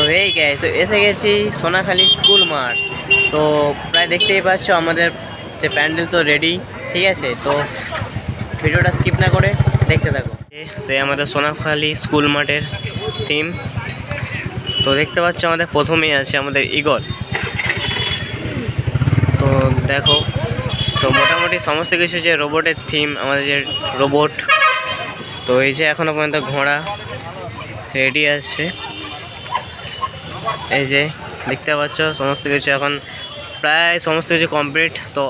তো এই গে তো এসে গেছি সোনাখালি স্কুল মাঠ। তো প্রায় দেখতেই পাচ্ছ আমাদের যে প্যান্ডেল তো রেডি ঠিক আছে? তো ভিডিওটা স্কিপ না করে দেখতে থাকো। সে আমাদের সোনাখালি স্কুল মাঠের থিম তো দেখতে পাচ্ছ আমাদের প্রথমেই আছে আমাদের ইগল তো দেখো, তো মোটামুটি সমস্ত কিছু যে রোবটের থিম আমাদের যে রোবট তো এই যে এখনও পর্যন্ত ঘোড়া রেডি আছে। এই যে দেখতে পাচ্ছ সমস্ত কিছু এখন প্রায় সমস্ত কিছু কমপ্লিট তো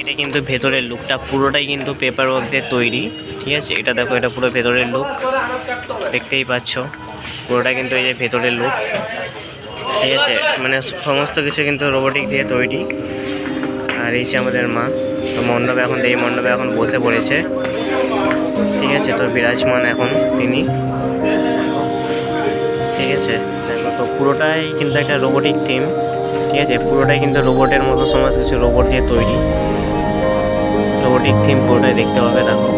এটা কিন্তু ভেতরের লুকটা পুরোটাই কিন্তু পেপার ওয়ার্ক দিয়ে তৈরি, ঠিক আছে? এটা দেখো, এটা পুরো ভেতরের লুক দেখতেই পাচ্ছ। পুরোটা কিন্তু এই যে ভেতরের লুক ঠিক আছে? মানে সমস্ত কিছু কিন্তু রোবোটিক দিয়ে তৈরি। আর এই যে আমাদের মা, তো মণ্ডপে এখন, এই মণ্ডপে এখন বসে পড়েছে। ঠিক আছে? তো বিরাজমান এখন তিনি। ঠিক আছে? দেখো, তো পুরোটাই কিন্তু একটা রোবোটিক থিম ঠিক আছে? পুরোটাই কিন্তু রোবটের মতো, সমস্ত কিছু রোবট দিয়ে তৈরি। রোবোটিক থিম পুরোটাই দেখতে পাবে, দেখো।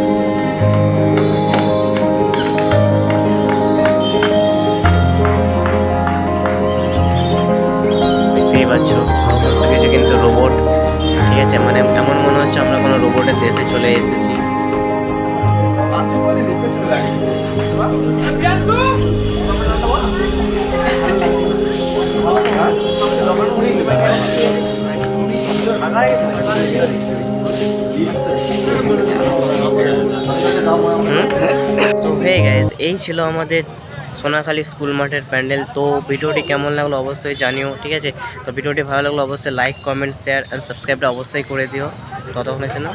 দেখতেই পাচ্ছ? সমস্ত কিছু কিন্তু রোবট ঠিক আছে মানে এমন মনে হচ্ছে আমরা কোনো রোবটের দেশে চলে এসেছি। তো হে গেছে এই ছিল আমাদের সোনাখালী স্কুল মাঠের প্যান্ডেল। তো ভিডিওটি কেমন লাগল অবশ্যই জানিও, ঠিক আছে? তো ভিডিওটি ভালো লাগল অবশ্যই লাইক কমেন্ট শেয়ার অ্যান্ড সাবস্ক্রাইবটা অবশ্যই করে দিও। ততক্ষণের জন্য